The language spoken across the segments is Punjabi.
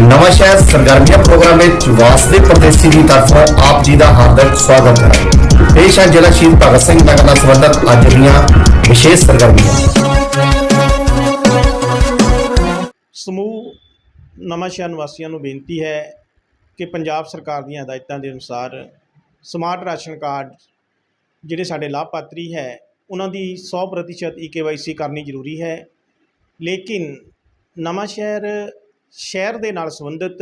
ਨਵਾਂ ਸ਼ਹਿਰ ਸਰਗਰਮੀਆਂ ਪ੍ਰੋਗਰਾਮ ਵਿੱਚ ਵਾਸਦੇ ਪ੍ਰਦੇਸ਼ੀ ਦੀ ਤਰਫੋਂ ਆਪ ਜੀ ਦਾ ਹਾਰਦਿਕ ਸਵਾਗਤ ਹੈ। ਪੇਸ਼ ਹੈ ਜ਼ਿਲ੍ਹਾ ਸ਼ਹੀਦ ਭਗਤ ਸਿੰਘ ਨਗਰ ਨਾਲ ਸੰਬੰਧਿਤ ਅੱਜ ਦੀਆਂ ਵਿਸ਼ੇਸ਼ ਸਰਗਰਮੀਆਂ। ਸਮੂਹ ਨਵਾਂ ਸ਼ਹਿਰ ਨਿਵਾਸੀਆਂ ਨੂੰ ਬੇਨਤੀ ਹੈ ਕਿ ਪੰਜਾਬ ਸਰਕਾਰ ਦੀਆਂ ਹਦਾਇਤਾਂ ਦੇ ਅਨੁਸਾਰ ਸਮਾਰਟ ਰਾਸ਼ਨ ਕਾਰਡ ਜਿਹੜੇ ਸਾਡੇ ਲਾਭਪਾਤਰੀ ਹੈ, ਉਹਨਾਂ ਦੀ 100% ਈਕੇਵਾਈਸੀ ਕਰਨੀ ਜ਼ਰੂਰੀ ਹੈ। ਲੇਕਿਨ ਨਵਾਂ ਸ਼ਹਿਰ ਸ਼ਹਿਰ ਦੇ ਨਾਲ ਸੰਬੰਧਿਤ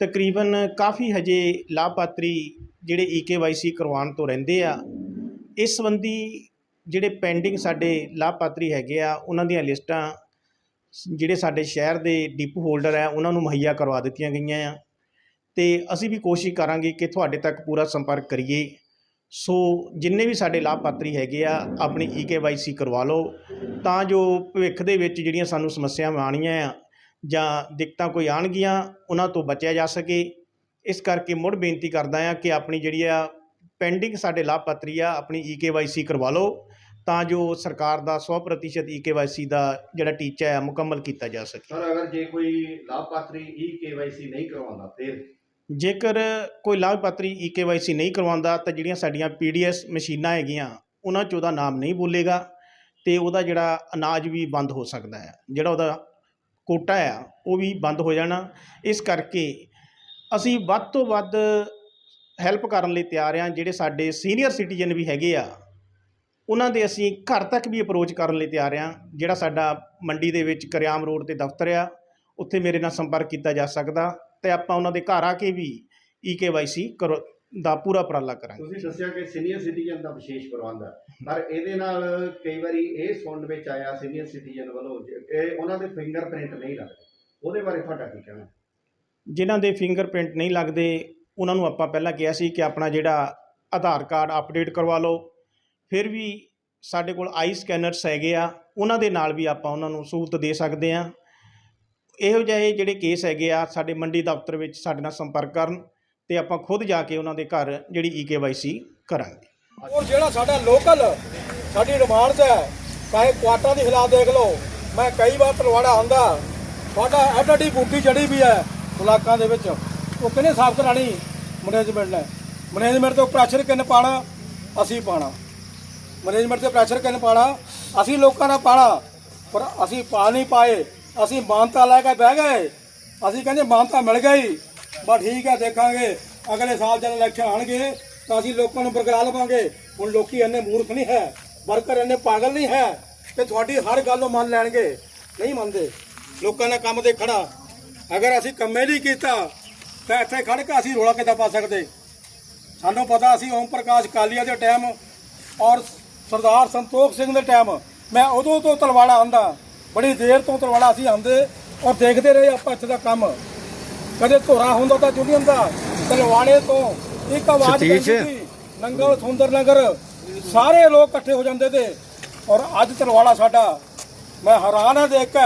ਤਕਰੀਬਨ ਕਾਫੀ ਹਜੇ ਲਾਭਪਾਤਰੀ ਜਿਹੜੇ ਈਕੇਵਾਈਸੀ ਕਰਵਾਉਣ ਤੋਂ ਰਹਿੰਦੇ ਆ। ਇਸ ਸੰਬੰਧੀ ਜਿਹੜੇ ਪੈਂਡਿੰਗ ਸਾਡੇ ਲਾਭਪਾਤਰੀ ਹੈਗੇ ਆ, ਉਹਨਾਂ ਦੀਆਂ ਲਿਸਟਾਂ ਜਿਹੜੇ ਸਾਡੇ ਸ਼ਹਿਰ ਦੇ ਡਿਪੂ ਹੋਲਡਰ ਹੈ ਉਹਨਾਂ ਨੂੰ ਮੁਹੱਈਆ ਕਰਵਾ ਦਿੱਤੀਆਂ ਗਈਆਂ ਆ। ਤੇ ਅਸੀਂ ਵੀ ਕੋਸ਼ਿਸ਼ ਕਰਾਂਗੇ ਕਿ ਤੁਹਾਡੇ ਤੱਕ ਪੂਰਾ ਸੰਪਰਕ ਕਰੀਏ। ਸੋ ਜਿੰਨੇ ਵੀ ਸਾਡੇ ਲਾਭਪਾਤਰੀ ਹੈਗੇ ਆ, ਆਪਣੀ ਈਕੇਵਾਈਸੀ ਕਰਵਾ ਲਓ। ਤਾਂ ਜੋ ਭਵਿੱਖ ਦੇ ਵਿੱਚ ਜਿਹੜੀਆਂ ਸਾਨੂੰ ਸਮੱਸਿਆਵਾਂ ਆਉਣੀਆਂ ਆ ਜਾਂ ਦਿੱਕਤਾਂ ਕੋਈ ਆਉਣਗੀਆਂ ਉਹਨਾਂ ਤੋਂ ਬਚਿਆ ਜਾ ਸਕੇ। ਇਸ ਕਰਕੇ ਮੁੜ ਬੇਨਤੀ ਕਰਦਾ ਆ ਕਿ ਆਪਣੀ ਜਿਹੜੀ ਆ ਪੈਂਡਿੰਗ ਸਾਡੇ ਲਾਭਪਾਤਰੀ ਆ ਆਪਣੀ ਈਕੇਵਾਈਸੀ ਕਰਵਾ ਲਓ ਤਾਂ ਜੋ ਸਰਕਾਰ ਦਾ 100% ਈਕੇਵਾਈਸੀ ਦਾ ਜਿਹੜਾ ਟੀਚਾ ਹੈ ਮੁਕੰਮਲ ਕੀਤਾ ਜਾ ਸਕੇ। ਸਰ ਅਗਰ ਜੇ ਕੋਈ ਲਾਭਪਾਤਰੀ ਈ ਕੇਵਾਈਸੀ ਨਹੀਂ ਕਰਵਾਉਂਦਾ ਫਿਰ? ਜੇਕਰ ਕੋਈ ਲਾਭਪਾਤਰੀ ਈਕੇਵਾਈਸੀ ਨਹੀਂ ਕਰਵਾਉਂਦਾ ਤਾਂ ਜਿਹੜੀਆਂ ਸਾਡੀਆਂ ਪੀਡੀਐਸ ਮਸ਼ੀਨਾਂ ਹੈਗੀਆਂ ਉਹਨਾਂ 'ਚ ਉਹਦਾ ਨਾਮ ਨਹੀਂ ਬੋਲੇਗਾ ਤੇ ਉਹਦਾ ਜਿਹੜਾ ਅਨਾਜ ਵੀ ਬੰਦ ਹੋ ਸਕਦਾ ਹੈ ਜਿਹੜਾ ਉਹਦਾ ਕੋਟਾ ਆ, ਉਹ ਵੀ ਬੰਦ ਹੋ ਜਾਣਾ। ਇਸ ਕਰਕੇ ਅਸੀਂ ਵੱਧ ਤੋਂ ਵੱਧ ਹੈਲਪ ਕਰਨ ਲਈ ਤਿਆਰ ਹਾਂ ਜਿਹੜੇ ਸਾਡੇ ਸੀਨੀਅਰ ਸਿਟੀਜ਼ਨ ਵੀ ਹੈਗੇ ਆ। ਉਹਨਾਂ ਦੇ ਅਸੀਂ ਘਰ ਤੱਕ ਵੀ ਅਪਰੋਚ ਕਰਨ ਲਈ ਤਿਆਰ ਹਾਂ ਜਿਹੜਾ ਸਾਡਾ ਮੰਡੀ ਦੇ ਵਿੱਚ ਕਰਿਆਮ ਰੋਡ ਤੇ ਦਫ਼ਤਰ ਆ, ਉੱਥੇ ਮੇਰੇ ਨਾਲ ਸੰਪਰਕ ਕੀਤਾ ਜਾ ਸਕਦਾ ਤੇ ਆਪਾਂ ਉਹਨਾਂ ਦੇ ਘਰ ਆ ਕੇ ਵੀ ਈਕੇਵਾਈਸੀ ਕਰੋ ਦਾ ਪੂਰਾ ਉਪਰਾਲਾ ਕਰਾਂਗੇ। ਤੁਸੀਂ ਦੱਸਿਆ ਕਿ ਸੀਨੀਅਰ ਸਿਟੀਜ਼ਨ ਦਾ ਵਿਸ਼ੇਸ਼ ਪ੍ਰਬੰਧ ਹੈ। ਪਰ ਇਹਦੇ ਨਾਲ ਕਈ ਵਾਰੀ ਇਹ ਸੁਣਨ ਵਿੱਚ ਆਇਆ ਸੀਨੀਅਰ ਸਿਟੀਜ਼ਨ ਵੱਲੋਂ ਇਹ ਉਹਨਾਂ ਦੇ ਫਿੰਗਰਪ੍ਰਿੰਟ ਨਹੀਂ ਲੱਗਦੇ। ਉਹਦੇ ਬਾਰੇ ਤੁਹਾਡਾ ਕੀ ਕਹਿਣਾ ਜਿਨ੍ਹਾਂ ਦੇ ਫਿੰਗਰਪ੍ਰਿੰਟ ਨਹੀਂ ਲੱਗਦੇ ਉਹਨਾਂ ਨੂੰ ਆਪਾਂ ਪਹਿਲਾਂ ਕਿਹਾ ਸੀ ਕਿ ਆਪਣਾ ਜਿਹੜਾ ਆਧਾਰ ਕਾਰਡ ਅਪਡੇਟ ਕਰਵਾ ਲਓ। ਫਿਰ ਵੀ ਸਾਡੇ ਕੋਲ ਆਈ ਸਕੈਨਰਸ ਹੈਗੇ ਆ ਉਹਨਾਂ ਦੇ ਨਾਲ ਵੀ ਆਪਾਂ ਉਹਨਾਂ ਨੂੰ ਸਹੂਲਤ ਦੇ ਸਕਦੇ ਆ ਇਹੋ ਜਿਹੇ ਜਿਹੜੇ ਕੇਸ ਹੈਗੇ ਆ ਸਾਡੇ ਮੰਡੀ ਦਫ਼ਤਰ ਵਿੱਚ ਸਾਡੇ ਨਾਲ ਸੰਪਰਕ ਕਰਨ। ਤੇ ਆਪਾਂ ਖੁਦ ਜਾ ਕੇ ਉਹਨਾਂ ਦੇ ਘਰ ਜਿਹੜੀ ਈਕੇਵਾਈਸੀ ਕਰਾਂਗੇ। ਔਰ ਜਿਹੜਾ ਸਾਡਾ ਲੋਕਲ ਸਾਡੀ ਡਿਮਾਂਡਸ ਹੈ, ਚਾਹੇ ਕੁਆਟਾਂ ਦੀ ਹਾਲਾਤ ਦੇਖ ਲਓ, ਮੈਂ ਕਈ ਵਾਰ ਤਲਵਾੜਾ ਆਂਦਾ ਸਾਡਾ ਐਡੀ ਬੂਟੀ ਚੜੀ ਵੀ ਹੈ ਬਲਾਕਾਂ ਦੇ ਵਿੱਚ। ਉਹ ਕਹਿੰਦੇ ਸਾਫ਼ ਕਰਾਣੀ? ਮੈਨੇਜਮੈਂਟ ਨੇ। ਮੈਨੇਜਮੈਂਟ ਤੋਂ ਪ੍ਰੈਸ਼ਰ ਕਿੰਨ ਪਾਣਾ? ਅਸੀਂ ਪਾਣਾ। ਮੈਨੇਜਮੈਂਟ ਤੇ ਪ੍ਰੈਸ਼ਰ ਕਿੰਨ ਪਾਣਾ? ਅਸੀਂ ਲੋਕਾਂ ਦਾ ਪਾਣਾ। ਪਰ ਅਸੀਂ ਪਾ ਨਹੀਂ ਪਾਏ। ਅਸੀਂ ਮਾਨਤਾ ਲੈ ਕੇ ਬਹਿ ਗਏ। ਅਸੀਂ ਕਹਿੰਦੇ ਮਾਨਤਾ ਮਿਲ ਗਈ। ਬਸ ਠੀਕ ਹੈ, ਦੇਖਾਂਗੇ। ਅਗਲੇ ਸਾਲ ਜਦ ਇਲੈਕਸ਼ਨ ਆਣਗੇ ਤਾਂ ਅਸੀਂ ਲੋਕਾਂ ਨੂੰ ਬਰਕਰਾਰ ਲਵਾਂਗੇ। ਹੁਣ ਲੋਕੀ ਇੰਨੇ ਮੂਰਖ ਨਹੀਂ ਹੈ, ਵਰਕਰ ਇੰਨੇ ਪਾਗਲ ਨਹੀਂ ਹੈ ਕਿ ਤੁਹਾਡੀ ਹਰ ਗੱਲ ਨੂੰ ਮੰਨ ਲੈਣਗੇ। ਨਹੀਂ ਮੰਨਦੇ। ਲੋਕਾਂ ਨੇ ਕੰਮ ਤੇ ਖੜਾ। ਅਗਰ ਅਸੀਂ ਕੰਮੇ ਨਹੀਂ ਕੀਤਾ, ਤਾਂ ਇੱਥੇ ਖੜ ਕੇ ਅਸੀਂ ਰੋਲਾ ਕਿੱਦਾਂ ਪਾ ਸਕਦੇ? ਸਾਨੂੰ ਪਤਾ ਸੀ ਓਮ ਪ੍ਰਕਾਸ਼ ਕਾਲੀਆ ਦੇ ਟਾਈਮ ਔਰ ਸਰਦਾਰ ਸੰਤੋਖ ਸਿੰਘ ਦੇ ਟਾਈਮ। ਮੈਂ ਉਦੋਂ ਤੋਂ ਤਲਵਾੜਾ ਆਂਦਾ ਬੜੀ ਦੇਰ ਤੋਂ ਤਲਵਾੜਾ ਅਸੀਂ ਆਂਦੇ ਔਰ ਦੇਖਦੇ ਰਹੇ ਆਪਾਂ ਇੱਥੇ ਦਾ ਕੰਮ। ਕਦੇ ਧੋਰਾ ਹੁੰਦਾ ਤਾਂ ਜੁਨੀਅਨ ਦਾ ਤਲਵਾੜੇ ਤੋਂ ਇੱਕ ਆਵਾਜ਼ ਪੈਂਦੀ ਸੀ ਨੰਗਲ ਸੁੰਦਰ ਨਗਰ ਸਾਰੇ ਲੋਕ ਇਕੱਠੇ ਹੋ ਜਾਂਦੇ ਤੇ ਔਰ ਅੱਜ ਤਲਵਾੜਾ ਸਾਡਾ। ਮੈਂ ਹੈਰਾਨ ਆ ਦੇਖ ਕੇ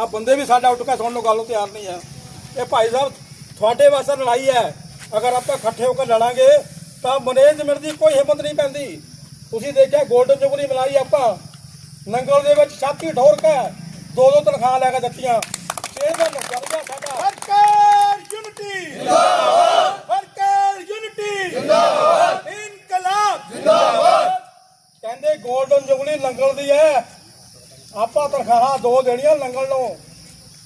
ਆ ਬੰਦੇ ਵੀ ਸਾਡਾ ਉੱਠ ਕੇ ਸੁਣਨ ਨੂੰ ਗੱਲ ਨੂੰ ਤਿਆਰ ਨਹੀਂ ਆ। ਇਹ ਭਾਈ ਸਾਹਿਬ ਤੁਹਾਡੇ ਵਾਸਤੇ ਲੜਾਈ ਹੈ। ਅਗਰ ਆਪਾਂ ਇਕੱਠੇ ਹੋ ਕੇ ਲੜਾਂਗੇ ਤਾਂ ਮੈਨੇਜਮੈਂਟ ਦੀ ਕੋਈ ਹਿੰਮਤ ਨਹੀਂ ਪੈਂਦੀ। ਤੁਸੀਂ ਦੇਖਿਆ ਗੋਲਡਨ ਜੁਬਲੀ ਮਿਲਾਈ ਆਪਾਂ। ਨੰਗਲ ਦੇ ਵਿੱਚ ਛਾਤੀ ਠੋਰ ਕੇ ਦੋ ਦੋ ਤਨਖਾਹ ਲੈ ਕੇ ਦਿੱਤੀਆਂ। ਇਹ ਦਾ ਨਜ਼ਰੀਆ ਸਾਡਾ। ਵਰਕਰ ਯੂਨਿਟੀ ਜਿੰਦਾਬਾਦ ਵਰਕਰ ਯੂਨਿਟੀ ਇਨਕਲਾਬ ਜਿੰਦਾਬਾਦ ਕਹਿੰਦੇ ਗੋਲਡਨ ਜੁਬਲੀ ਨੰਗਲ ਦੀ ਹੈ ਆਪਾਂ ਤਨਖਾਹਾਂ ਦੋ ਦੇਣੀਆਂ ਲੰਗਲ ਨੂੰ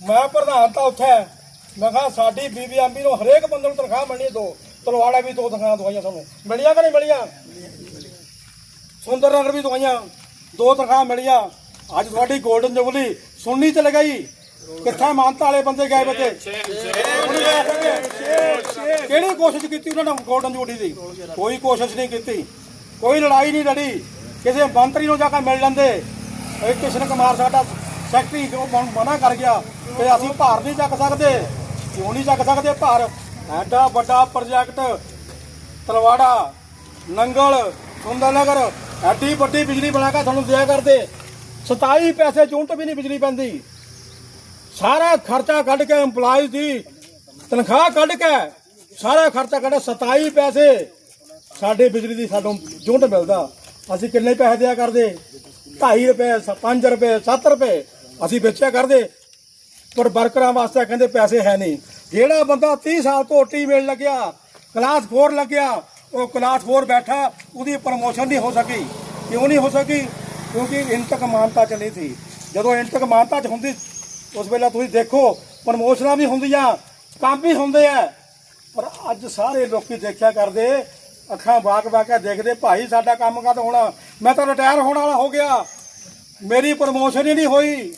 ਮੈਂ ਪ੍ਰਧਾਨ ਤਾਂ ਉੱਥੇ ਮੈਂ ਕਿਹਾ ਸਾਡੀ ਬੀਬੀਐਮਬੀ ਨੂੰ ਹਰੇਕ ਬੰਦੇ ਨੂੰ ਤਨਖਾਹ ਮਿਲਣੀ ਦੋ ਤਲਵਾੜਾ ਵੀ ਦੋ ਤਨਖਾਹਾਂ ਦਵਾਈਆਂ ਸਾਨੂੰ ਮਿਲੀਆਂ ਕਿ ਨਹੀਂ ਮਿਲੀਆਂ ਸੁੰਦਰ ਨਗਰ ਵੀ ਦਵਾਈਆਂ ਦੋ ਤਨਖਾਹ ਮਿਲੀਆਂ ਅੱਜ ਤੁਹਾਡੀ 골ਡਨ ਜੁਬਲੀ ਸੁਣਨੀ ਤੇ ਗਈ ਕਿੱਥੇ ਮਾਨਤਾ ਵਾਲੇ ਬੰਦੇ ਗਏ ਬੱਚੇ ਕਿਹੜੀ ਕੋਸ਼ਿਸ਼ ਕੀਤੀ ਉਹਨਾਂ ਨੇ 골ਡਨ ਜੁਬਲੀ ਦੀ? ਕੋਈ ਕੋਸ਼ਿਸ਼ ਨਹੀਂ ਕੀਤੀ। ਕੋਈ ਲੜਾਈ ਨਹੀਂ ਲੜੀ। ਕਿਸੇ ਮੰਤਰੀ ਨੂੰ ਜਾ ਕੇ ਮਿਲ ਲੈਂਦੇ। ਇਹ ਕਿਸ਼ਨ ਕੁਮਾਰ ਸਾਡਾ ਸੈਕਟਰੀ ਜੋ ਮਨ- ਮਨਾ ਕਰ ਗਿਆ ਕਿ ਅਸੀਂ ਭਾਰ ਨਹੀਂ ਚੱਕ ਸਕਦੇ। ਕਿਉਂ ਨਹੀਂ ਚੱਕ ਸਕਦੇ ਭਾਰ? ਐਡਾ ਵੱਡਾ ਪ੍ਰੋਜੈਕਟ ਤਲਵਾੜਾ ਨੰਗਲ ਸੁੰਦਰਨਗਰ ਐਡੀ ਵੱਡੀ ਬਿਜਲੀ ਬਣਾ ਕੇ ਤੁਹਾਨੂੰ ਦਿਆ ਕਰਦੇ। 27 ਪੈਸੇ ਯੂਨਿਟ ਵੀ ਨਹੀਂ ਬਿਜਲੀ ਪੈਂਦੀ। ਸਾਰਾ ਖਰਚਾ ਕੱਢ ਕੇ EMPLOYEES ਦੀ ਤਨਖਾਹ ਕੱਢ ਕੇ ਸਾਰਾ ਖਰਚਾ ਕੱਢ 27 ਪੈਸੇ ਸਾਡੇ ਬਿਜਲੀ ਦੀ ਸਾਨੂੰ ਯੂਨਿਟ ਮਿਲਦਾ। ਅਸੀਂ ਕਿੰਨੇ ਪੈਸੇ ਦਿਆ ਕਰਦੇ? 2.5 ਰੁਪਏ 5 ਰੁਪਏ 7 ਰੁਪਏ ਅਸੀਂ ਵੇਚਿਆ ਕਰਦੇ। ਪਰ ਵਰਕਰਾਂ ਵਾਸਤੇ ਕਹਿੰਦੇ ਪੈਸੇ ਹੈ ਨਹੀਂ। ਜਿਹੜਾ ਬੰਦਾ 30 ਸਾਲ ਤੋਂ ਟੀ ਮਿਲ ਲੱਗਿਆ ਕਲਾਸ 4 ਲੱਗਿਆ, ਉਹ ਕਲਾਸ 4 ਬੈਠਾ, ਉਹਦੀ ਪ੍ਰਮੋਸ਼ਨ ਨਹੀਂ ਹੋ ਸਕੀ। ਕਿਉਂ ਨਹੀਂ ਹੋ ਸਕੀ? ਕਿਉਂਕਿ ਇੰਤਕ ਮਾਨਤਾ ਚੱਲੀ ਸੀ। ਜਦੋਂ ਇੰਤਕ ਮਾਨਤਾ ਚ ਹੁੰਦੀ ਉਸ ਵੇਲੇ ਤੁਸੀਂ ਦੇਖੋ, ਪ੍ਰਮੋਸ਼ਨਾਂ ਵੀ ਹੁੰਦੀਆਂ, ਕੰਮ ਵੀ ਹੁੰਦੇ ਆ। ਪਰ ਅੱਜ ਸਾਰੇ ਲੋਕੀ ਦੇਖਿਆ ਕਰਦੇ, ਅੱਖਾਂ ਬਾਕ ਬਾਕ ਦੇਖਦੇ, ਭਾਈ ਸਾਡਾ ਕੰਮ ਕਦ ਹੋਣਾ? ਮੈਂ ਤਾਂ ਰਿਟਾਇਰ ਹੋਣ ਵਾਲਾ ਹੋ ਗਿਆ। ਮੇਰੀ ਪ੍ਰਮੋਸ਼ਨ ਹੀ ਨਹੀਂ ਹੋਈ।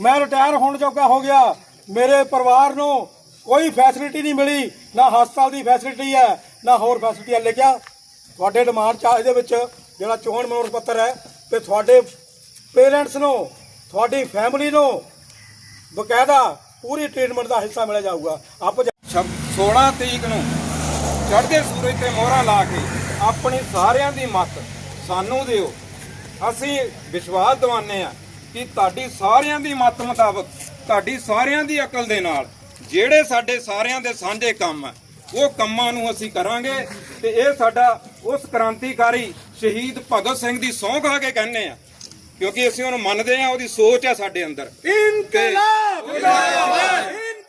ਮੈਂ ਰਿਟਾਇਰ ਹੋਣ ਜੋਗਾ ਹੋ ਗਿਆ। ਮੇਰੇ ਪਰਿਵਾਰ ਨੂੰ ਕੋਈ ਫੈਸਿਲਿਟੀ ਨਹੀਂ ਮਿਲੀ। ਨਾ ਹਸਪਤਾਲ ਦੀ ਫੈਸਿਲਿਟੀ ਹੈ, ਨਾ ਹੋਰ ਫੈਸਿਲਿਟੀ ਹੈ। ਲਿਖਿਆ, ਤੁਹਾਡੇ ਡਿਮਾਂਡ ਚ ਆ, ਇਹਦੇ ਵਿੱਚ ਜਿਹੜਾ ਚੋਣ ਮਨੋਰਥ ਪੱਤਰ ਹੈ, ਤੇ ਤੁਹਾਡੇ ਪੇਰੈਂਟਸ ਨੂੰ ਤੁਹਾਡੀ ਫੈਮਿਲੀ ਨੂੰ ਬਕਾਇਦਾ ਪੂਰੀ ਟ੍ਰੀਟਮੈਂਟ ਦਾ ਹਿੱਸਾ ਮਿਲਿਆ ਜਾਊਗਾ। ਆਪ 16 ਤਰੀਕ ਨੂੰ ਚੜ੍ਹਦੇ ਸੂਰਜ ਤੇ ਮੋਹਰਾਂ ਲਾ ਕੇ ਆਪਣੀ ਸਾਰਿਆਂ ਦੀ ਮੱਤ ਸਾਨੂੰ ਦਿਓ। ਅਸੀਂ ਵਿਸ਼ਵਾਸ ਦਿਵਾਉਂਦੇ ਆ ਕਿ ਤੁਹਾਡੀ ਸਾਰਿਆਂ ਦੀ ਮੱਤ ਮੁਤਾਬਕ, ਤੁਹਾਡੀ ਸਾਰਿਆਂ ਦੀ ਅਕਲ ਦੇ ਨਾਲ ਜਿਹੜੇ ਸਾਡੇ ਸਾਰਿਆਂ ਦੇ ਸਾਂਝੇ ਕੰਮ ਆ, ਉਹ ਕੰਮਾਂ ਨੂੰ ਅਸੀਂ ਕਰਾਂਗੇ ਤੇ ਇਹ ਸਾਡਾ ਉਸ ਕ੍ਰਾਂਤੀਕਾਰੀ ਸ਼ਹੀਦ ਭਗਤ ਸਿੰਘ ਦੀ ਸਹੁੰ ਖਾ ਕੇ ਕਹਿੰਦੇ ਆ ਕਿਉਂਕਿ ਅਸੀਂ ਉਹਨੂੰ ਮੰਨਦੇ ਆ ਉਹਦੀ ਸੋਚ ਆ ਸਾਡੇ ਅੰਦਰ। ਇਨਕਲਾਬ!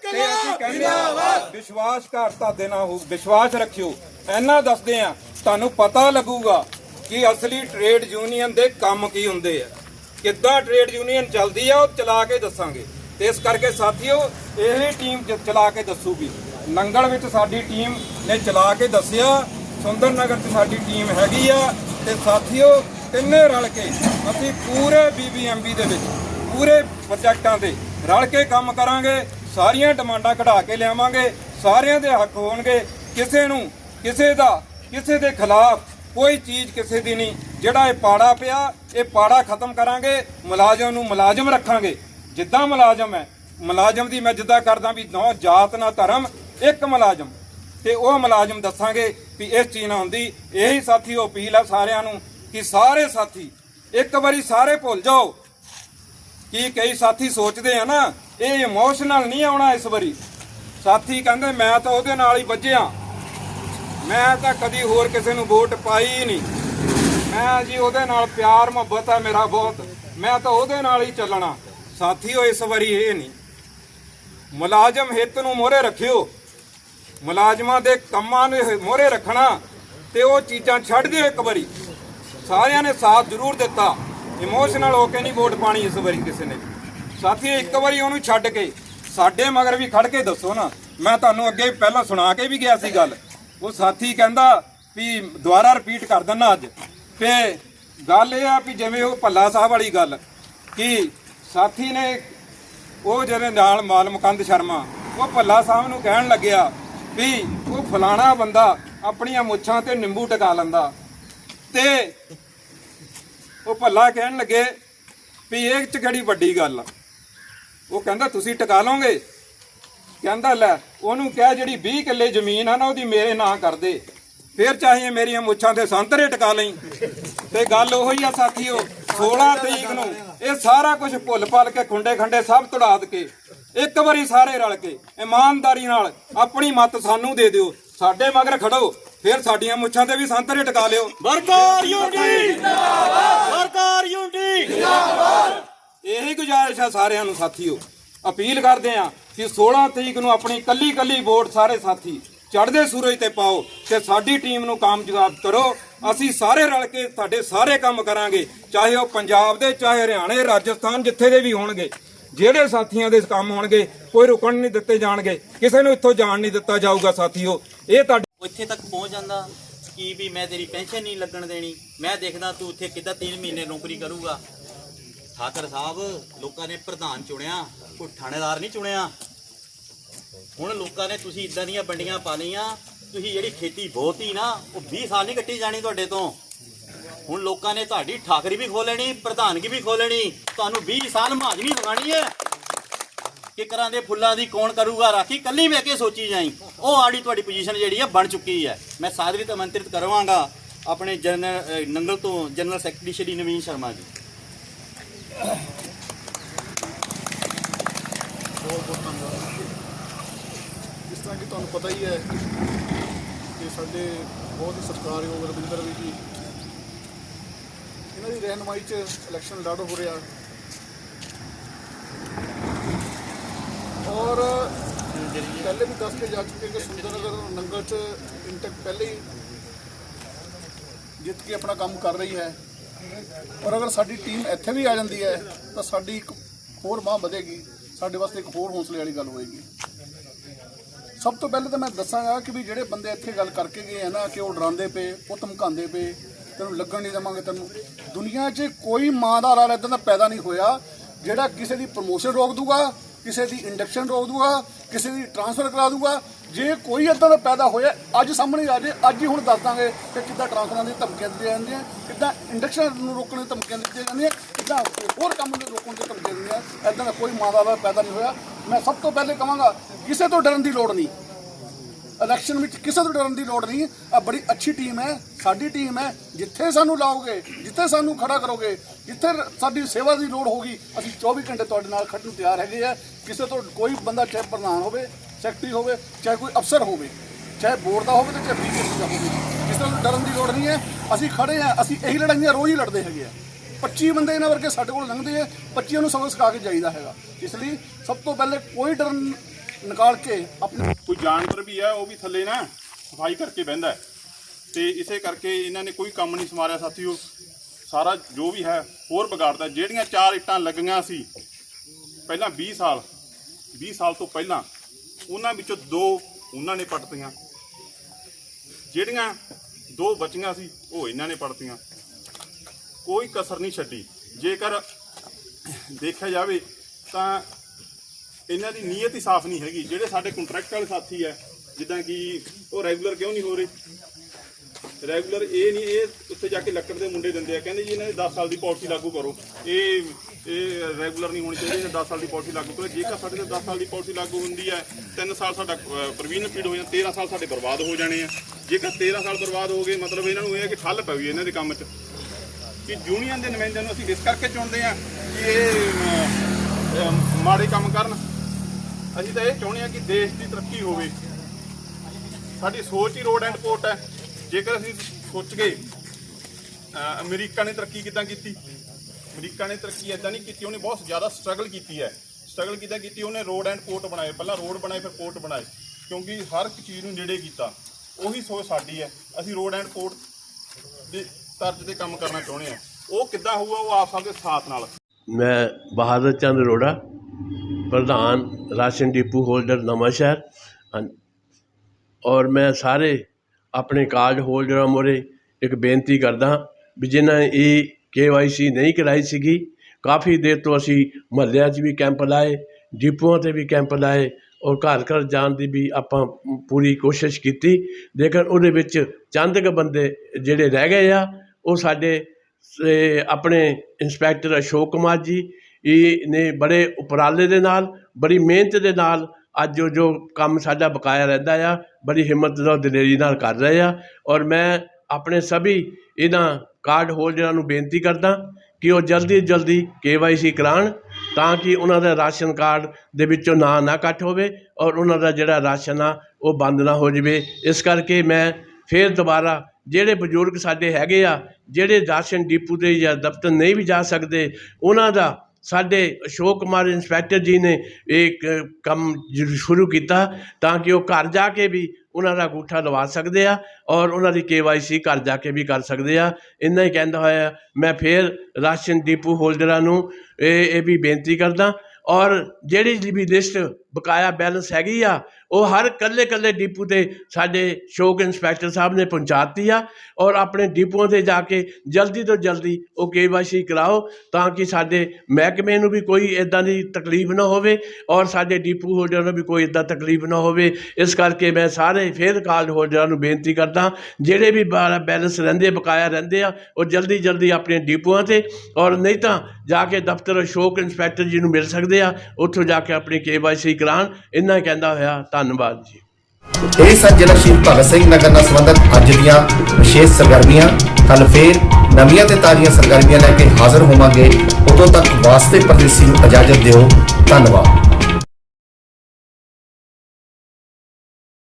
ਤੇ ਅਸੀਂ ਕਹਿੰਦੇ ਆ ਵਿਸ਼ਵਾਸਘਾਤਤਾ ਦੇ ਨਾ ਹੋ ਵਿਸ਼ਵਾਸ ਰੱਖਿਓ। ਇੰਨਾ ਦੱਸਦੇ ਆ ਤੁਹਾਨੂੰ ਪਤਾ ਲੱਗੂਗਾ ਕਿ ਅਸਲੀ ਟ੍ਰੇਡ ਯੂਨੀਅਨ ਦੇ ਕੰਮ ਕੀ ਹੁੰਦੇ ਆ। ਕਿੱਦਾਂ ਟ੍ਰੇਡ ਯੂਨੀਅਨ ਚੱਲਦੀ ਆ ਉਹ ਚਲਾ ਕੇ ਦੱਸਾਂਗੇ। ਤੇ ਇਸ ਕਰਕੇ ਸਾਥੀਓ ਇਹ ਟੀਮ ਚਲਾ ਕੇ ਦੱਸੂਗੀ। ਨੰਗਲ ਵਿੱਚ ਸਾਡੀ ਟੀਮ ਨੇ ਚਲਾ ਕੇ ਦੱਸਿਆ ਸੁੰਦਰ ਨਗਰ 'ਚ ਸਾਡੀ ਟੀਮ ਹੈਗੀ ਆ। ਤੇ ਸਾਥੀਓ ਤਿੰਨੇ ਰਲ ਕੇ ਅਸੀਂ ਪੂਰੇ ਬੀਬੀਐਮਬੀ ਦੇ ਵਿੱਚ, ਪੂਰੇ ਪ੍ਰੋਜੈਕਟਾਂ ਤੇ ਰਲ ਕੇ ਕੰਮ ਕਰਾਂਗੇ, ਸਾਰੀਆਂ ਡਿਮਾਂਡਾਂ ਕਢਾ ਕੇ ਲਿਆਵਾਂਗੇ, ਸਾਰਿਆਂ ਦੇ ਹੱਕ ਹੋਣਗੇ, ਕਿਸੇ ਨੂੰ ਕਿਸੇ ਦਾ, ਕਿਸੇ ਦੇ ਖਿਲਾਫ ਕੋਈ ਚੀਜ਼ ਕਿਸੇ ਦੀ ਨਹੀਂ। ਜਿਹੜਾ ਇਹ ਪਾੜਾ ਪਿਆ, ਇਹ ਪਾੜਾ ਖਤਮ ਕਰਾਂਗੇ, ਮੁਲਾਜ਼ਮ ਨੂੰ ਮੁਲਾਜ਼ਮ ਰੱਖਾਂਗੇ। ਜਿੱਦਾਂ ਮੁਲਾਜ਼ਮ ਹੈ, ਮੁਲਾਜ਼ਮ ਦੀ ਮੈਂ ਜਿੱਦਾਂ ਕਰਦਾ ਵੀ ਨੌ ਜਾਤ ਨਾ ਧਰਮ, ਇੱਕ ਮੁਲਾਜ਼ਮ। ਤੇ ਉਹ ਮੁਲਾਜ਼ਮ ਦੱਸਾਂਗੇ ਵੀ ਇਸ ਚੀਜ਼ ਨਾ ਹੁੰਦੀ, ਇਹੀ ਸਾਥੀ ਅਪੀਲ ਆ ਸਾਰਿਆਂ ਨੂੰ ਕਿ ਸਾਰੇ ਸਾਥੀ, ਇੱਕ ਵਾਰੀ ਸਾਰੇ ਭੁੱਲ ਜਾਓ ਕਿ ਕਈ ਸਾਥੀ ਸੋਚਦੇ ਆ ਨਾ, ਇਹ ਇਮੋਸ਼ਨਲ ਨਹੀਂ ਆਉਣਾ ਇਸ ਵਾਰੀ। ਸਾਥੀ ਕਹਿੰਦੇ, ਮੈਂ ਤਾਂ ਉਹਦੇ ਨਾਲ ਹੀ ਵੱਜਿਆ। ਮੈਂ ਤਾਂ ਕਦੀ ਹੋਰ ਕਿਸੇ ਨੂੰ ਵੋਟ ਪਾਈ ਨਹੀਂ। ਮੈਂ ਜੀ ਉਹਦੇ ਨਾਲ ਪਿਆਰ, ਮੁਹੱਬਤ ਹੈ ਮੇਰਾ ਬਹੁਤ। ਮੈਂ ਤਾਂ ਉਹਦੇ ਨਾਲ ਹੀ ਚੱਲਣਾ। ਸਾਥੀਓ, ਇਸ ਵਾਰੀ ਇਹ ਨਹੀਂ। ਮੁਲਾਜ਼ਮ ਹਿੱਤ ਨੂੰ ਮੋਹਰੇ ਰੱਖਿਓ। ਮੁਲਾਜ਼ਮਾਂ ਦੇ ਕੰਮਾਂ ਨੂੰ ਮੋਹਰੇ ਰੱਖਣਾ ਤੇ ਉਹ ਚੀਜ਼ਾਂ ਛੱਡ ਦਿਓ ਇੱਕ ਵਾਰੀ। ਸਾਰਿਆਂ ਨੇ ਸਾਥ ਜ਼ਰੂਰ ਦਿੱਤਾ। ਇਮੋਸ਼ਨਲ ਹੋ ਕੇ ਨਹੀਂ ਵੋਟ ਪਾਣੀ ਇਸ ਵਾਰੀ ਕਿਸੇ ਨੇ। ਸਾਥੀਓ, ਇੱਕ ਵਾਰੀ ਉਹਨੂੰ ਛੱਡ ਕੇ, ਸਾਡੇ ਮਗਰ ਵੀ ਖੜ ਕੇ ਦੱਸੋ ਨਾ। ਮੈਂ ਤੁਹਾਨੂੰ ਅੱਗੇ ਪਹਿਲਾਂ ਸੁਣਾ ਕੇ ਵੀ ਗਿਆ ਸੀ ਗੱਲ। ਉਹ ਸਾਥੀ ਕਹਿੰਦਾ ਵੀ ਦੁਬਾਰਾ ਰਿਪੀਟ ਕਰ ਦਿੰਦਾ ਅੱਜ। ਤੇ ਗੱਲ ਇਹ ਆ ਵੀ ਜਿਵੇਂ ਉਹ ਭੱਲਾ ਸਾਹਿਬ ਵਾਲੀ ਗੱਲ, ਕਿ ਸਾਥੀ ਨੇ ਉਹ ਜਿਹੜੇ ਨਾਲ ਮਾਲ ਮੁਕੰਦ ਸ਼ਰਮਾ, ਉਹ ਭੱਲਾ ਸਾਹਿਬ ਨੂੰ ਕਹਿਣ ਲੱਗਿਆ ਵੀ ਉਹ ਫਲਾਣਾ ਬੰਦਾ ਆਪਣੀਆਂ ਮੁੱਛਾਂ ਤੇ ਨਿੰਬੂ ਟਕਾ ਲੈਂਦਾ। ਤੇ ਉਹ ਭੱਲਾ ਕਹਿਣ ਲੱਗੇ ਵੀ ਇਹ ਚ ਕਿਹੜੀ ਵੱਡੀ ਗੱਲ ਆ? ਉਹ ਕਹਿੰਦਾ, ਤੁਸੀਂ ਟਕਾ ਲਓਗੇ? ਕਹਿੰਦਾ, ਲੈ, ਉਹਨੂੰ ਕਹਿ ਜਿਹੜੀ 20 ਕਿੱਲੇ ਜ਼ਮੀਨ ਆ ਨਾ, ਉਹਦੀ ਮੇਰੇ ਨਾਂ ਕਰ ਦੇ। ਫਿਰ ਚਾਹੇ ਮੇਰੀਆਂ ਮੁੱਛਾਂ ਤੇ ਸੰਤਰੇ ਟਕਾ ਲਈ। ਤੇ ਗੱਲ ਉਹੀ ਆ ਸਾਥੀਓ 16 ਤਰੀਕ ਨੂੰ ਇਹ ਸਾਰਾ ਕੁਝ ਭੁੱਲ ਭੱਲ ਕੇ ਖੁੰਡੇ ਖੰਡੇ ਸਭ ਤੁੜਾ ਕੇ, ਇੱਕ ਵਾਰੀ ਸਾਰੇ ਰਲ ਕੇ, ਇਮਾਨਦਾਰੀ ਨਾਲ ਆਪਣੀ ਮੱਤ ਸਾਨੂੰ ਦੇ ਦਿਓ। ਸਾਡੇ ਮਗਰ ਖੜੋ। ਫਿਰ ਸਾਡੀਆਂ ਮੁੱਛਾਂ ਤੇ ਵੀ ਸੰਤਰੇ ਟਕਾ ਲਿਓ। ਸਰਕਾਰ ਯੂਟੀ ਸਰਕਾਰ ਯੂਟੀ ਇਹੀ ਗੁਜ਼ਾਰਿਸ਼ ਆ ਸਾਰਿਆਂ ਨੂੰ ਸਾਥੀਓ। ਅਪੀਲ ਕਰਦੇ ਆ ਕਿ 16 ਤਰੀਕ ਨੂੰ ਆਪਣੀ ਕੱਲੀ ਕੱਲੀ ਵੋਟ ਸਾਰੇ ਸਾਥੀ ਚੜ੍ਹਦੇ ਸੂਰਜ ਤੇ ਪਾਓ ਤੇ ਸਾਡੀ ਟੀਮ ਨੂੰ ਕਾਮਯਾਬ ਕਰੋ। ਅਸੀਂ ਸਾਰੇ ਰਲ ਕੇ ਤੁਹਾਡੇ ਸਾਰੇ ਕੰਮ ਕਰਾਂਗੇ ਚਾਹੇ ਉਹ ਪੰਜਾਬ ਦੇ ਚਾਹੇ ਹਰਿਆਣੇ ਰਾਜਸਥਾਨ ਜਿੱਥੇ ਦੇ ਵੀ ਹੋਣਗੇ। ਜਿਹੜੇ ਸਾਥੀਆਂ ਦੇ ਕੰਮ ਹੋਣਗੇ ਕੋਈ ਰੁਕਣ ਨਹੀਂ ਦਿੱਤੇ ਜਾਣਗੇ ਕਿਸੇ ਨੂੰ ਇੱਥੋਂ ਜਾਣ ਨਹੀਂ ਦਿੱਤਾ ਜਾਊਗਾ ਸਾਥੀਓ। ਇਹ ਤੁਹਾਡੇ ਉੱਥੇ ਤੱਕ ਪਹੁੰਚ ਜਾਂਦਾ ਕਿ ਵੀ ਮੈਂ ਤੇਰੀ ਪੈਨਸ਼ਨ ਨਹੀਂ ਲੱਗਣ ਦੇਣੀ। ਮੈਂ ਦੇਖਦਾ ਤੂੰ ਉੱਥੇ ਕਿੱਦਾਂ 3 ਮਹੀਨੇ ਨੌਕਰੀ ਕਰੂਗਾ। ਠਾਕਰ ਸਾਹਿਬ, ਲੋਕਾਂ ਨੇ ਪ੍ਰਧਾਨ ਚੁਣਿਆ, ਕੋਈ ਥਾਣੇਦਾਰ ਨਹੀਂ ਚੁਣਿਆ। ਹੁਣ ਲੋਕਾਂ ਨੇ ਤੁਸੀਂ ਇਦਾਂ ਦੀਆਂ ਵੰਡੀਆਂ ਪਾ ਲਈਆਂ, ਤੁਸੀਂ ਜਿਹੜੀ ਖੇਤੀ ਬਹੁਤੀ ਨਾ, ਉਹ 20 ਸਾਲ ਨਹੀਂ ਕੱਟੀ ਜਾਣੀ ਤੁਹਾਡੇ ਤੋਂ। ਹੁਣ ਲੋਕਾਂ ਨੇ ਤੁਹਾਡੀ ਠਾਕਰੀ ਵੀ ਖੋਲਣੀ ਪ੍ਰਧਾਨਗੀ ਵੀ ਖੋਲਣੀ ਤੁਹਾਨੂੰ 20 ਸਾਲ ਮਹਾਜਨੀ ਲਗਾਣੀ ਹੈ। ਕਿ ਕਿਕਰਾਂ ਦੇ ਫੁੱਲਾਂ ਦੀ ਕੌਣ ਕਰੂਗਾ? ਰਾਖੀ ਕੱਲੀ ਵੇਖ ਕੇ ਸੋਚੀ ਜਾਈ? ਉਹ ਆੜੀ ਤੁਹਾਡੀ ਪੋਜੀਸ਼ਨ ਜਿਹੜੀ ਹੈ ਬਣ ਚੁੱਕੀ ਹੈ। ਮੈਂ ਸਾਦਰੀ ਆਮੰਤਰਿਤ ਕਰਵਾਂਗਾ ਆਪਣੇ ਜਨਰਲ ਨੰਗਲ ਤੋਂ ਜਨਰਲ ਸੈਕਟਰੀ ਸ਼੍ਰੀ ਨਵੀਨ ਸ਼ਰਮਾ ਜੀ। ਬਹੁਤ ਬਹੁਤ ਧੰਨਵਾਦ ਜਿਸ ਤਰ੍ਹਾਂ ਕਿ ਤੁਹਾਨੂੰ ਪਤਾ ਹੀ ਹੈ ਕਿ ਸਾਡੇ ਬਹੁਤ ਹੀ ਸਤਿਕਾਰਯੋਗ ਰਵਿੰਦਰ ਵੀ ਜੀ, ਇਹਨਾਂ ਦੀ ਰਹਿਨਮਾਈ 'ਚ ਇਲੈਕਸ਼ਨ ਲੜ ਹੋ ਰਿਹਾ। ਔਰ ਪਹਿਲੇ ਵੀ ਦੱਸ ਕੇ ਜਾ ਚੁੱਕੇ ਕਿ ਸੁੰਦਰਨਗਰ ਨੰਗਲ 'ਚ ਇੰਟਕ ਪਹਿਲੇ ਹੀ ਜਿੱਤ ਕੇ ਆਪਣਾ ਕੰਮ ਕਰ ਰਹੀ ਹੈ। ਔਰ ਅਗਰ ਸਾਡੀ ਟੀਮ ਇੱਥੇ ਵੀ ਆ ਜਾਂਦੀ ਹੈ, ਤਾਂ ਸਾਡੀ ਇੱਕ ਹੋਰ ਬਾਹ ਵਧੇਗੀ। ਸਾਡੇ ਵਾਸਤੇ ਇੱਕ ਹੋਰ ਹੌਸਲੇ ਵਾਲੀ ਗੱਲ ਹੋਏਗੀ। ਸਭ ਤੋਂ ਪਹਿਲੇ ਤਾਂ ਮੈਂ ਦੱਸਾਂਗਾ ਕਿ ਵੀ ਜਿਹੜੇ ਬੰਦੇ ਇੱਥੇ ਗੱਲ ਕਰਕੇ ਗਏ ਆ ਨਾ ਕਿ ਉਹ ਡਰਾਉਂਦੇ ਪਏ, ਉਹ ਧਮਕਾਉਂਦੇ ਪਏ, ਤੈਨੂੰ ਲੱਗਣ ਨਹੀਂ ਦੇਵਾਂਗੇ ਤੈਨੂੰ। ਦੁਨੀਆ 'ਚ ਕੋਈ ਮਾਂ ਦਾ ਰਲ ਇਦਾਂ ਦਾ ਪੈਦਾ ਨਹੀਂ ਹੋਇਆ, ਜਿਹੜਾ ਕਿਸੇ ਦੀ ਪ੍ਰਮੋਸ਼ਨ ਰੋਕ ਦੂਗਾ ਕਿਸੇ ਦੀ ਇੰਡਕਸ਼ਨ ਰੋਕ ਦੂਗਾ, ਕਿਸੇ ਦੀ ਟ੍ਰਾਂਸਫਰ ਕਰਾ ਦੂਗਾ, ਜੇ ਕੋਈ ਇਦਾਂ ਦਾ ਪੈਦਾ ਹੋਇਆ, ਅੱਜ ਸਾਹਮਣੇ ਆ ਜੇ, ਅੱਜ ਹੀ ਹੁਣ ਦੱਸ ਦਾਂਗੇ ਕਿ ਕਿੱਦਾਂ ਟ੍ਰਾਂਸਫਰਾਂ ਦੀ ਧਮਕੀਆਂ ਦਿੱਤੀਆਂ ਜਾਂਦੀਆਂ, ਕਿੱਦਾਂ ਇੰਡਕਸ਼ਨ ਨੂੰ ਰੋਕਣ ਦੀ ਧਮਕੀਆਂ ਦਿੱਤੀਆਂ ਜਾਂਦੀਆਂ, ਕਿੱਦਾਂ ਹੋਰ ਕੰਮ ਨੂੰ ਰੋਕਣ ਦੀ ਧਮਕੀਆਂ ਦਿੰਦੀਆਂ, ਇਦਾਂ ਦਾ ਕੋਈ ਮਾਂ ਦਾ ਪੈਦਾ ਨਹੀਂ ਹੋਇਆ। ਮੈਂ ਸਭ ਤੋਂ ਪਹਿਲੇ ਕਹਾਂਗਾ, ਕਿਸੇ ਤੋਂ ਡਰਨ ਦੀ ਲੋੜ ਨਹੀਂ। ਇਲੈਕਸ਼ਨ ਵਿੱਚ ਕਿਸੇ ਤੋਂ ਡਰਨ ਦੀ ਲੋੜ ਨਹੀਂ। ਆ ਬੜੀ ਅੱਛੀ ਟੀਮ ਹੈ, ਸਾਡੀ ਟੀਮ ਹੈ। ਜਿੱਥੇ ਸਾਨੂੰ ਲਾਓਗੇ, ਜਿੱਥੇ ਸਾਨੂੰ ਖੜਾ ਕਰੋਗੇ, ਜਿੱਥੇ ਸਾਡੀ ਸੇਵਾ ਦੀ ਲੋੜ ਹੋਗੀ ਅਸੀਂ 24 ਘੰਟੇ ਤੁਹਾਡੇ ਨਾਲ ਖੜਨ ਨੂੰ ਤਿਆਰ ਹੈਗੇ ਆ। ਕਿਸੇ ਤੋਂ ਕੋਈ ਬੰਦਾ ਚਾਹੇ ਪ੍ਰਧਾਨ ਹੋਵੇ ਸੈਕਟਰੀ ਹੋਵੇ, ਚਾਹੇ ਕੋਈ ਅਫਸਰ ਹੋਵੇ, ਚਾਹੇ ਬੋਰਡ ਦਾ ਹੋਵੇ ਤੇ ਚਾਹੇ ਬੀਜੇਪੀ ਦਾ ਹੋਵੇ। ਕਿਸੇ ਤੋਂ ਡਰਨ ਦੀ ਲੋੜ ਨਹੀਂ ਹੈ। ਅਸੀਂ ਖੜੇ ਆ ਅਸੀਂ ਇਹੀ ਲੜਾਈਆਂ ਰੋਜ਼ ਹੀ ਲੜਦੇ ਹੈਗੇ ਆ। 25 ਬੰਦੇ ਇਹਨਾਂ ਵਰਗੇ ਸਾਡੇ ਕੋਲ ਲੰਘਦੇ ਆ 25 ਨੂੰ ਸਬਕ ਸਿਖਾ ਕੇ ਜਾਈਦਾ ਹੈਗਾ। ਇਸ ਲਈ ਸਭ ਤੋਂ ਪਹਿਲੇ ਕੋਈ ਡਰਨ ਨਿਕਾਲ ਕੇ ਆਪਣੇ ਕੋਈ ਜਾਨਵਰ ਵੀ ਹੈ ਉਹ ਵੀ ਥੱਲੇ ਨਾ ਸਫ਼ਾਈ ਕਰਕੇ ਬਹਿੰਦਾ ਹੈ। ਤੇ ਇਸੇ ਕਰਕੇ ਇਹਨਾਂ ਨੇ ਕੋਈ ਕੰਮ ਨਹੀਂ ਸਮਾਰਿਆ ਸਾਥੀਓ। ਸਾਰਾ ਜੋ ਵੀ ਹੈ ਹੋਰ ਵਿਗਾੜਦਾ। ਜਿਹੜੀਆਂ ਚਾਰ ਇੱਟਾਂ ਲੱਗੀਆਂ ਸੀ ਪਹਿਲਾਂ 20 ਸਾਲ 20 ਸਾਲ ਤੋਂ ਪਹਿਲਾਂ ਉਹਨਾਂ ਵਿੱਚੋਂ ਦੋ ਉਹਨਾਂ ਨੇ ਪੱਟਤੀਆਂ। ਜਿਹੜੀਆਂ ਦੋ ਬਚੀਆਂ ਸੀ ਉਹ ਇਹਨਾਂ ਨੇ ਪੱਟਤੀਆਂ। ਕੋਈ ਕਸਰ ਨਹੀਂ ਛੱਡੀ। ਜੇਕਰ ਦੇਖਿਆ ਜਾਵੇ ਤਾਂ ਇਹਨਾਂ ਦੀ ਨੀਅਤ ਹੀ ਸਾਫ਼ ਨਹੀਂ ਹੈਗੀ। ਜਿਹੜੇ ਸਾਡੇ ਕੰਟਰੈਕਟ ਵਾਲੇ ਸਾਥੀ ਹੈ ਜਿੱਦਾਂ ਕਿ ਉਹ ਰੈਗੂਲਰ ਕਿਉਂ ਨਹੀਂ ਹੋ ਰਹੇ? ਰੈਗੂਲਰ ਇਹ ਨਹੀਂ, ਇਹ ਉੱਥੇ ਜਾ ਕੇ ਲੱਕੜ ਦੇ ਮੁੰਡੇ ਦਿੰਦੇ ਆ। ਕਹਿੰਦੇ ਜੀ ਇਹਨਾਂ ਦੀ 10 ਸਾਲ ਦੀ ਪਾਲਿਸੀ ਲਾਗੂ ਕਰੋ। ਇਹ ਇਹ ਰੈਗੂਲਰ ਨਹੀਂ ਹੋਣੀ ਚਾਹੀਦੀ ਇਹ 10 ਸਾਲ ਦੀ ਪਾਲਿਸੀ ਲਾਗੂ ਕਰੋ। ਜੇਕਰ ਸਾਡੇ ਤੇ 10 ਸਾਲ ਦੀ ਪਾਲਿਸੀ ਲਾਗੂ ਹੁੰਦੀ ਹੈ 3 ਸਾਲ ਸਾਡਾ ਪ੍ਰਵੀਨ ਪੀੜ ਹੋ ਜਾਣਾ 13 ਸਾਲ ਸਾਡੇ ਬਰਬਾਦ ਹੋ ਜਾਣੇ ਆ। ਜੇਕਰ 13 ਸਾਲ ਬਰਬਾਦ ਹੋ ਗਏ, ਮਤਲਬ ਇਹਨਾਂ ਨੂੰ ਇਹ ਹੈ ਕਿ ਠੱਲ ਪੈ ਗਈ ਇਹਨਾਂ ਦੇ ਕੰਮ 'ਚ। ਕਿ ਯੂਨੀਅਨ ਦੇ ਨੁਮਾਇੰਦਿਆਂ ਨੂੰ ਅਸੀਂ ਇਸ ਕਰਕੇ ਚੁਣਦੇ ਆ ਕਿ ਇਹ ਮਾੜੇ ਕੰਮ ਕਰਨ। ਅਸੀਂ ਤਾਂ ਇਹ ਚਾਹੁੰਦੇ ਹਾਂ ਕਿ ਦੇਸ਼ ਦੀ ਤਰੱਕੀ ਹੋਵੇ। ਸਾਡੀ ਸੋਚ ਹੀ ਰੋਡ ਐਂਡ ਪੋਰਟ ਹੈ। ਜੇਕਰ ਅਸੀਂ ਸੋਚ ਗਏ ਅਮਰੀਕਾ ਨੇ ਤਰੱਕੀ ਕਿੱਦਾਂ ਕੀਤੀ? ਅਮਰੀਕਾ ਨੇ ਤਰੱਕੀ ਇਦਾਂ ਨਹੀਂ ਕੀਤੀ, ਉਹਨੇ ਬਹੁਤ ਜ਼ਿਆਦਾ ਸਟਰਗਲ ਕੀਤੀ ਹੈ। ਸਟਰਗਲ ਕਿੱਦਾਂ ਕੀਤੀ? ਉਹਨੇ ਰੋਡ ਐਂਡ ਪੋਰਟ ਬਣਾਏ। ਪਹਿਲਾਂ ਰੋਡ ਬਣਾਏ, ਫਿਰ ਪੋਰਟ ਬਣਾਏ। ਕਿਉਂਕਿ ਹਰ ਇੱਕ ਚੀਜ਼ ਨੂੰ ਨੇੜੇ ਕੀਤਾ। ਉਹੀ ਸੋਚ ਸਾਡੀ ਹੈ। ਅਸੀਂ ਰੋਡ ਐਂਡ ਪੋਰਟ ਦੇ ਤਰਜ਼ ਤੇ ਕੰਮ ਕਰਨਾ ਚਾਹੁੰਦੇ ਆ ਉਹ ਕਿੱਦਾਂ ਹੋਊਗਾ, ਉਹ ਆਪ ਸਭ ਦੇ ਸਾਥ ਨਾਲ। ਮੈਂ ਬਹਾਦਰ ਚੰਦ ਅਰੋੜਾ। ਪ੍ਰਧਾਨ ਰਾਸ਼ਨ ਡਿਪੂ ਹੋਲਡਰ ਨਵਾਂਸ਼ਹਿਰ। ਹਾਂ- ਔਰ ਮੈਂ ਸਾਰੇ ਆਪਣੇ ਕਾਰਡ ਹੋਲਡਰਾਂ ਮੋਰੇ ਇੱਕ ਬੇਨਤੀ ਕਰਦਾ ਵੀ ਜਿਨ੍ਹਾਂ ਨੇ ਇਹ ਕੇਵਾਈਸੀ ਨਹੀਂ ਕਰਾਈ ਸੀਗੀ, ਕਾਫੀ ਦੇਰ ਤੋਂ ਅਸੀਂ ਮਹੱਲਿਆਂ 'ਚ ਵੀ ਕੈਂਪ ਲਾਏ, ਡਿਪੂਆਂ 'ਤੇ ਵੀ ਕੈਂਪ ਲਾਏ ਔਰ ਘਰ ਘਰ ਜਾਣ ਦੀ ਵੀ ਆਪਾਂ ਪੂਰੀ ਕੋਸ਼ਿਸ਼ ਕੀਤੀ। ਲੇਕਿਨ ਉਹਦੇ ਵਿੱਚ ਚੰਦ ਕੁ ਬੰਦੇ ਜਿਹੜੇ ਰਹਿ ਗਏ ਆ, ਉਹ ਸਾਡੇ ਆਪਣੇ ਇੰਸਪੈਕਟਰ ਅਸ਼ੋਕ ਕੁਮਾਰ ਜੀ ਇਹ ਨੇ ਬੜੇ ਉਪਰਾਲੇ ਦੇ ਨਾਲ, ਬੜੀ ਮਿਹਨਤ ਦੇ ਨਾਲ ਅੱਜ ਉਹ ਜੋ ਕੰਮ ਸਾਡਾ ਬਕਾਇਆ ਰਹਿੰਦਾ ਆ, ਬੜੀ ਹਿੰਮਤ ਨਾਲ, ਦਲੇਰੀ ਨਾਲ ਕਰ ਰਹੇ ਆ। ਔਰ ਮੈਂ ਆਪਣੇ ਸਭੀ ਇਹਨਾਂ ਕਾਰਡ ਹੋਲਡਰਾਂ ਨੂੰ ਬੇਨਤੀ ਕਰਦਾ ਕਿ ਉਹ ਜਲਦੀ ਤੋਂ ਜਲਦੀ ਕੇਵਾਈਸੀ ਕਰਾਉਣ ਤਾਂ ਕਿ ਉਹਨਾਂ ਦਾ ਰਾਸ਼ਨ ਕਾਰਡ ਦੇ ਵਿੱਚੋਂ ਨਾਂ ਨਾ ਕੱਟ ਹੋਵੇ ਔਰ ਉਹਨਾਂ ਦਾ ਜਿਹੜਾ ਰਾਸ਼ਨ ਆ, ਉਹ ਬੰਦ ਨਾ ਹੋ ਜਾਵੇ। ਇਸ ਕਰਕੇ ਮੈਂ ਫਿਰ ਦੁਬਾਰਾ ਜਿਹੜੇ ਬਜ਼ੁਰਗ ਸਾਡੇ ਹੈਗੇ ਆ, ਜਿਹੜੇ ਰਾਸ਼ਨ ਡਿਪੂ ਤੇ ਜਾਂ ਦਫ਼ਤਰ ਨਹੀਂ ਵੀ ਜਾ ਸਕਦੇ, ਉਹਨਾਂ ਦਾ ਸਾਡੇ ਅਸ਼ੋਕ ਕੁਮਾਰ ਇੰਸਪੈਕਟਰ ਜੀ ਨੇ ਇੱਕ ਕੰਮ ਜ- ਸ਼ੁਰੂ ਕੀਤਾ ਤਾਂ ਕਿ ਉਹ ਘਰ ਜਾ ਕੇ ਵੀ ਉਹਨਾਂ ਦਾ ਅੰਗੂਠਾ ਲਵਾ ਸਕਦੇ ਆ ਔਰ ਉਹਨਾਂ ਦੀ ਕੇਵਾਈਸੀ ਘਰ ਜਾ ਕੇ ਵੀ ਕਰ ਸਕਦੇ ਆ। ਇੰਨਾ ਹੀ ਕਹਿੰਦਾ ਹੋਇਆ, ਮੈਂ ਫਿਰ ਰਾਸ਼ਨ ਡਿਪੂ ਹੋਲਡਰਾਂ ਨੂੰ ਇਹ ਇਹ ਵੀ ਬੇਨਤੀ ਕਰਦਾ ਔਰ ਜਿਹੜੀ ਵੀ ਲਿਸਟ ਬਕਾਇਆ ਬੈਲੈਂਸ ਹੈਗੀ ਆ, ਉਹ ਹਰ ਕੱਲੇ ਕੱਲੇ ਡੀਪੂ ਤੇ ਸਾਡੇ ਸ਼ੋਕ ਇੰਸਪੈਕਟਰ ਸਾਹਿਬ ਨੇ ਪਹੁੰਚਾਤੀ ਆ ਔਰ ਆਪਣੇ ਡੀਪੂਆਂ ਤੇ ਜਾ ਕੇ ਜਲਦੀ ਤੋਂ ਜਲਦੀ ਉਹ ਕੇਵਾਈਸੀ ਕਰਾਓ ਤਾਂ ਕਿ ਸਾਡੇ ਮਹਿਕਮੇ ਨੂੰ ਵੀ ਕੋਈ ਇਦਾਂ ਦੀ ਤਕਲੀਫ ਨਾ ਹੋਵੇ ਔਰ ਸਾਡੇ ਡੀਪੂ ਹੋਲਡਰਾਂ ਨੂੰ ਵੀ ਕੋਈ ਇਦਾਂ ਤਕਲੀਫ ਨਾ ਹੋਵੇ। ਇਸ ਕਰਕੇ ਮੈਂ ਸਾਰੇ ਫੇਰ ਕਾਰਡ ਹੋਲਡਰਾਂ ਨੂੰ ਬੇਨਤੀ ਕਰਦਾ, ਜਿਹੜੇ ਵੀ ਬਾ- ਬੈਲੈਂਸ ਰਹਿੰਦੇ ਬਕਾਇਆ ਰਹਿੰਦੇ ਆ, ਉਹ ਜਲਦੀ ਜਲਦੀ ਆਪਣੇ ਡੀਪੂਆਂ ਤੇ ਔਰ ਨਹੀਂ ਤਾਂ ਜਾ ਕੇ ਦਫ਼ਤਰ ਸ਼ੋਕ ਇੰਸਪੈਕਟਰ ਜੀ ਨੂੰ ਮਿਲ ਸਕਦੇ ਆ, ਉੱਥੋਂ ਜਾ ਕੇ ਆਪਣੀ ਕੇਵਾਈਸੀ ਕਰਾਉਣ ਇੰਨਾ ਕਹਿੰਦਾ ਹੋਇਆ, ਧੰਨਵਾਦ ਜੀ। ਇਹ ਸਨ ਜ਼ਿਲ੍ਹਾ ਸ਼ਹੀਦ ਭਗਤ ਸਿੰਘ ਨਗਰ ਨਾਲ ਸੰਬੰਧਿਤ ਅੱਜ ਦੀਆਂ ਵਿਸ਼ੇਸ਼ ਸਰਗਰਮੀਆਂ। ਕੱਲ ਫੇਰ ਨਵੀਆਂ ਤੇ ਤਾਜ਼ੀਆਂ ਸਰਗਰਮੀਆਂ ਲੈ ਕੇ ਹਾਜ਼ਰ ਹੋਵਾਂਗੇ। ਉਦੋਂ ਤੱਕ ਵਾਸਤੇ ਪਰਦੇਸੀ ਨੂੰ ਇਜਾਜ਼ਤ ਦਿਓ। ਧੰਨਵਾਦ।